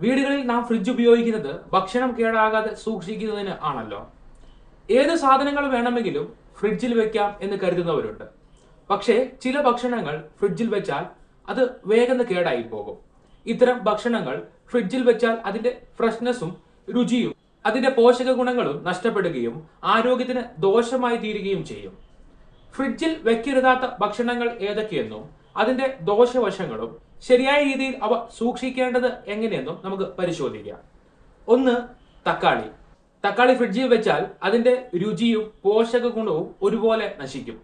വീടുകളിൽ നാം ഫ്രിഡ്ജ് ഉപയോഗിക്കുന്നത് ഭക്ഷണം കേടാകാതെ സൂക്ഷിക്കുന്നതിന് ആണല്ലോ. ഏത് സാധനങ്ങൾ വേണമെങ്കിലും ഫ്രിഡ്ജിൽ വെക്കാം എന്ന് കരുതുന്നവരുണ്ട്. പക്ഷേ ചില ഭക്ഷണങ്ങൾ ഫ്രിഡ്ജിൽ വെച്ചാൽ അത് വേഗം കേടായി പോകും. ഇത്തരം ഭക്ഷണങ്ങൾ ഫ്രിഡ്ജിൽ വെച്ചാൽ അതിന്റെ ഫ്രഷ്നെസ്സും രുചിയും അതിന്റെ പോഷക ഗുണങ്ങളും നഷ്ടപ്പെടുകയും ആരോഗ്യത്തിന് ദോഷമായി തീരുകയും ചെയ്യും. ഫ്രിഡ്ജിൽ വെക്കരുതാത്ത ഭക്ഷണങ്ങൾ ഏതൊക്കെയെന്നും അതിന്റെ ദോഷവശങ്ങളും ശരിയായ രീതിയിൽ അവ സൂക്ഷിക്കേണ്ടത് എങ്ങനെയെന്നും നമുക്ക് പരിശോധിക്കാം. ഒന്ന് തക്കാളി. തക്കാളി ഫ്രിഡ്ജിൽ വെച്ചാൽ അതിന്റെ രുചിയും പോഷക ഗുണവും ഒരുപോലെ നശിക്കും.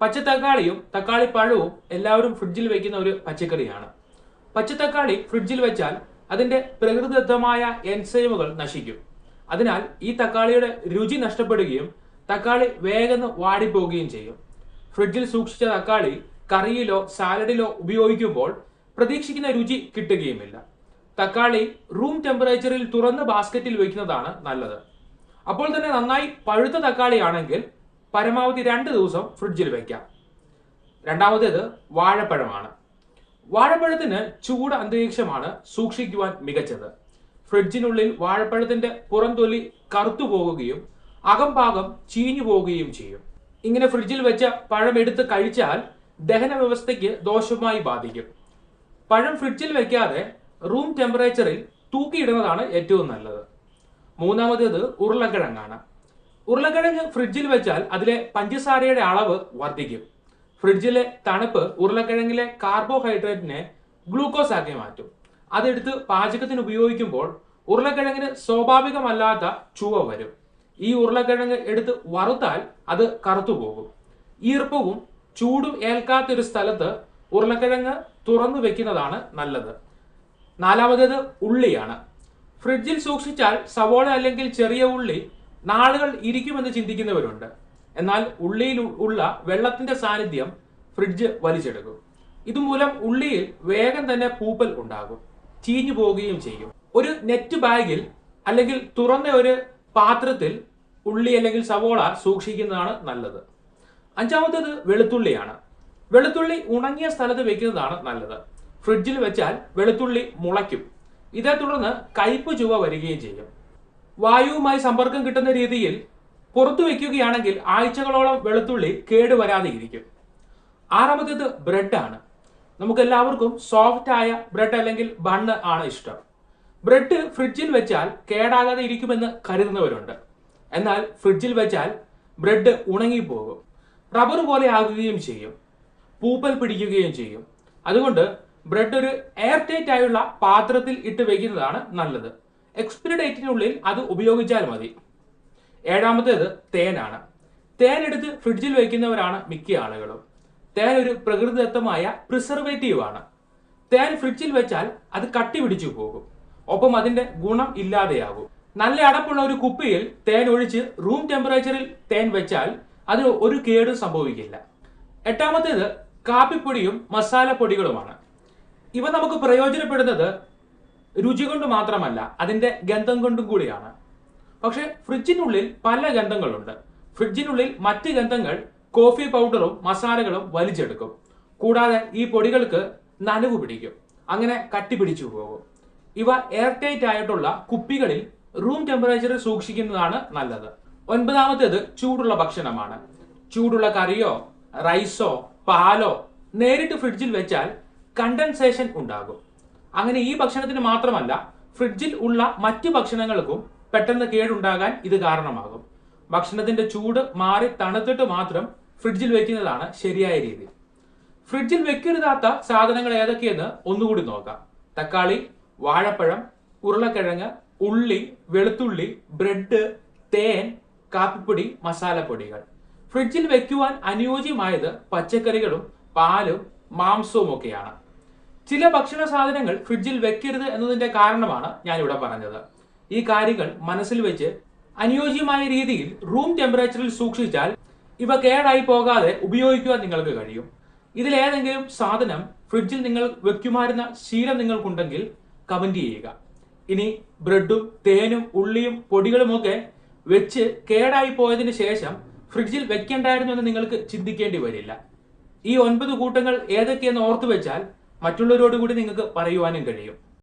പച്ച തക്കാളിയും തക്കാളി പഴവും എല്ലാവരും ഫ്രിഡ്ജിൽ വെക്കുന്ന ഒരു പച്ചക്കറിയാണ്. പച്ചത്തക്കാളി ഫ്രിഡ്ജിൽ വെച്ചാൽ അതിന്റെ പ്രകൃതിദത്തമായ എൻസൈമുകൾ നശിക്കും. അതിനാൽ ഈ തക്കാളിയുടെ രുചി നഷ്ടപ്പെടുകയും തക്കാളി വേഗം വാടിപ്പോവുകയും ചെയ്യും. ഫ്രിഡ്ജിൽ സൂക്ഷിച്ച തക്കാളി കറിയിലോ സാലഡിലോ ഉപയോഗിക്കുമ്പോൾ പ്രതീക്ഷിക്കുന്ന രുചി കിട്ടുകയുമില്ല. തക്കാളി റൂം ടെമ്പറേച്ചറിൽ തുറന്ന ബാസ്ക്കറ്റിൽ വയ്ക്കുന്നതാണ് നല്ലത്. അപ്പോൾ തന്നെ നന്നായി പഴുത്ത തക്കാളിയാണെങ്കിൽ പരമാവധി രണ്ട് ദിവസം ഫ്രിഡ്ജിൽ വയ്ക്കാം. രണ്ടാമത്തേത് വാഴപ്പഴമാണ്. വാഴപ്പഴത്തിന് ചൂട് അന്തരീക്ഷമാണ് സൂക്ഷിക്കുവാൻ മികച്ചത്. ഫ്രിഡ്ജിനുള്ളിൽ വാഴപ്പഴത്തിന്റെ പുറംതൊലി കറുത്തു പോകുകയും അകംഭാഗം ചീഞ്ഞു പോവുകയും ചെയ്യും. ഇങ്ങനെ ഫ്രിഡ്ജിൽ വെച്ച പഴം എടുത്ത് കഴിച്ചാൽ ദഹന വ്യവസ്ഥയ്ക്ക് ദോഷമായി ബാധിക്കും. പഴം ഫ്രിഡ്ജിൽ വെക്കാതെ റൂം ടെമ്പറേച്ചറിൽ തൂക്കിയിടുന്നതാണ് ഏറ്റവും നല്ലത്. മൂന്നാമത്തേത് ഉരുളക്കിഴങ്ങാണ്. ഉരുളക്കിഴങ്ങ് ഫ്രിഡ്ജിൽ വെച്ചാൽ അതിലെ പഞ്ചസാരയുടെ അളവ് വർദ്ധിക്കും. ഫ്രിഡ്ജിലെ തണുപ്പ് ഉരുളക്കിഴങ്ങിലെ കാർബോഹൈഡ്രേറ്റിനെ ഗ്ലൂക്കോസ് ആക്കി മാറ്റും. അതെടുത്ത് പാചകത്തിന് ഉപയോഗിക്കുമ്പോൾ ഉരുളക്കിഴങ്ങിന് സ്വാഭാവികമല്ലാത്ത ചുവ വരും. ഈ ഉരുളക്കിഴങ്ങ് എടുത്ത് വറുത്താൽ അത് കറുത്തു പോകും ഈർപ്പവും ചൂടും ഏൽക്കാത്തൊരു സ്ഥലത്ത് ഉരുളക്കിഴങ്ങ് തുറന്നു വെക്കുന്നതാണ് നല്ലത്. നാലാമത്തേത് ഉള്ളിയാണ്. ഫ്രിഡ്ജിൽ സൂക്ഷിച്ചാൽ സവോള അല്ലെങ്കിൽ ചെറിയ ഉള്ളി നാളുകൾ ഇരിക്കുമെന്ന് ചിന്തിക്കുന്നവരുണ്ട്. എന്നാൽ ഉള്ളിയിൽ ഉള്ള വെള്ളത്തിന്റെ സാന്നിധ്യം ഫ്രിഡ്ജ് വലിച്ചെടുക്കും. ഇതുമൂലം ഉള്ളിയിൽ വേഗം തന്നെ പൂപ്പൽ ഉണ്ടാകും. ചീഞ്ഞു പോവുകയും ചെയ്യും. ഒരു നെറ്റ് ബാഗിൽ അല്ലെങ്കിൽ തുറന്ന ഒരു പാത്രത്തിൽ ഉള്ളി അല്ലെങ്കിൽ സവോള സൂക്ഷിക്കുന്നതാണ് നല്ലത്. അഞ്ചാമത്തേത് വെളുത്തുള്ളിയാണ്. വെളുത്തുള്ളി ഉണങ്ങിയ സ്ഥലത്ത് വെക്കുന്നതാണ് നല്ലത്. ഫ്രിഡ്ജിൽ വെച്ചാൽ വെളുത്തുള്ളി മുളയ്ക്കും. ഇതേ തുടർന്ന് കയ്പ് ചുവ വരികയും ചെയ്യും. വായുവുമായി സമ്പർക്കം കിട്ടുന്ന രീതിയിൽ പുറത്തു വെക്കുകയാണെങ്കിൽ ആഴ്ചകളോളം വെളുത്തുള്ളി കേടുവരാതെ ഇരിക്കും. ആറാമത്തേത് ബ്രെഡാണ് നമുക്ക് എല്ലാവർക്കും സോഫ്റ്റ് ആയ ബ്രെഡ് അല്ലെങ്കിൽ ബണ്ണ് ആണ് ഇഷ്ടം. ബ്രെഡ് ഫ്രിഡ്ജിൽ വെച്ചാൽ കേടാകാതെ ഇരിക്കുമെന്ന് കരുതുന്നവരുണ്ട്. എന്നാൽ ഫ്രിഡ്ജിൽ വെച്ചാൽ ബ്രെഡ് ഉണങ്ങിപ്പോകും. റബ്ബർ പോലെ ആകുകയും ചെയ്യും. പൂപ്പൽ പിടിക്കുകയും ചെയ്യും. അതുകൊണ്ട് ബ്രെഡ് ഒരു എയർ ടൈറ്റ് ആയുള്ള പാത്രത്തിൽ ഇട്ട് വെക്കുന്നതാണ് നല്ലത്. എക്സ്പിരി ഡേറ്റിനുള്ളിൽ അത് ഉപയോഗിച്ചാൽ മതി. ഏഴാമത്തേത് തേനാണ്. തേൻ എടുത്ത് ഫ്രിഡ്ജിൽ വയ്ക്കുന്നവരാണ് മിക്ക ആളുകളും. തേൻ ഒരു പ്രകൃതിദത്തമായ പ്രിസർവേറ്റീവ് ആണ്. തേൻ ഫ്രിഡ്ജിൽ വെച്ചാൽ അത് കട്ടി പിടിച്ചു പോകും. ഒപ്പം അതിന്റെ ഗുണം ഇല്ലാതെയാകും. നല്ല അടപ്പുള്ള ഒരു കുപ്പിയിൽ തേൻ ഒഴിച്ച് റൂം ടെമ്പറേച്ചറിൽ തേൻ വെച്ചാൽ അതിന് ഒരു കേടും സംഭവിക്കില്ല. എട്ടാമത്തേത് കാപ്പിപ്പൊടിയും മസാലപ്പൊടികളുമാണ്. ഇവ നമുക്ക് പ്രയോജനപ്പെടുന്നത് രുചി കൊണ്ട് മാത്രമല്ല അതിന്റെ ഗന്ധം കൊണ്ടും കൂടിയാണ്. പക്ഷെ ഫ്രിഡ്ജിനുള്ളിൽ പല ഗന്ധങ്ങളുണ്ട്. ഫ്രിഡ്ജിനുള്ളിൽ മറ്റ് ഗന്ധങ്ങൾ കോഫി പൗഡറും മസാലകളും വലിച്ചെടുക്കും. കൂടാതെ ഈ പൊടികൾക്ക് നനവ് പിടിക്കും. അങ്ങനെ കട്ടി പിടിച്ചു പോകും. ഇവ എയർ ടൈറ്റ് ആയിട്ടുള്ള കുപ്പികളിൽ റൂം ടെമ്പറേച്ചറിൽ സൂക്ഷിക്കുന്നതാണ് നല്ലത്. ഒൻപതാമത്തേത് ചൂടുള്ള ഭക്ഷണമാണ്. ചൂടുള്ള കറിയോ റൈസോ പാലോ നേരിട്ട് ഫ്രിഡ്ജിൽ വെച്ചാൽ കണ്ടൻസേഷൻ ഉണ്ടാകും. അങ്ങനെ ഈ ഭക്ഷണത്തിന് മാത്രമല്ല ഫ്രിഡ്ജിൽ ഉള്ള മറ്റു ഭക്ഷണങ്ങൾക്കും പെട്ടെന്ന് കേടുണ്ടാകാൻ ഇത് കാരണമാകും. ഭക്ഷണത്തിന്റെ ചൂട് മാറി തണുത്തിട്ട് മാത്രം ഫ്രിഡ്ജിൽ വെക്കുന്നതാണ് ശരിയായ രീതി. ഫ്രിഡ്ജിൽ വെക്കരുതാത്ത സാധനങ്ങൾ ഏതൊക്കെയെന്ന് ഒന്നുകൂടി നോക്കാം. തക്കാളി വാഴപ്പഴം ഉരുളക്കിഴങ്ങ് ഉള്ളി വെളുത്തുള്ളി ബ്രെഡ് തേൻ കാപ്പിപ്പൊടി മസാലപ്പൊടികൾ. ഫ്രിഡ്ജിൽ വെക്കുവാൻ അനുയോജ്യമായത് പച്ചക്കറികളും പാലും മാംസവും ഒക്കെയാണ്. ചില ഭക്ഷണ സാധനങ്ങൾ ഫ്രിഡ്ജിൽ വെക്കരുത് എന്നതിന്റെ കാരണമാണ് ഞാൻ ഇവിടെ പറഞ്ഞത്. ഈ കാര്യങ്ങൾ മനസ്സിൽ വെച്ച് അനുയോജ്യമായ രീതിയിൽ റൂം ടെമ്പറേച്ചറിൽ സൂക്ഷിച്ചാൽ ഇവ കേടായി പോകാതെ ഉപയോഗിക്കുവാൻ നിങ്ങൾക്ക് കഴിയും. ഇതിലേതെങ്കിലും സാധനം ഫ്രിഡ്ജിൽ നിങ്ങൾ വെക്കുമായിരുന്ന ശീലം നിങ്ങൾക്കുണ്ടെങ്കിൽ കമന്റ് ചെയ്യുക. ഇനി ബ്രെഡും തേനും ഉള്ളിയും പൊടികളുമൊക്കെ വെച്ച് കേടായി പോയതിന് ശേഷം ഫ്രിഡ്ജിൽ വെക്കേണ്ടായിരുന്നു എന്ന് നിങ്ങൾക്ക് ചിന്തിക്കേണ്ടി വരില്ല. ഈ ഒൻപത് കൂട്ടങ്ങൾ ഏതൊക്കെയെന്ന് ഓർത്തു വെച്ചാൽ മറ്റുള്ളവരോട് കൂടി നിങ്ങൾക്ക് പറയുവാനും കഴിയും.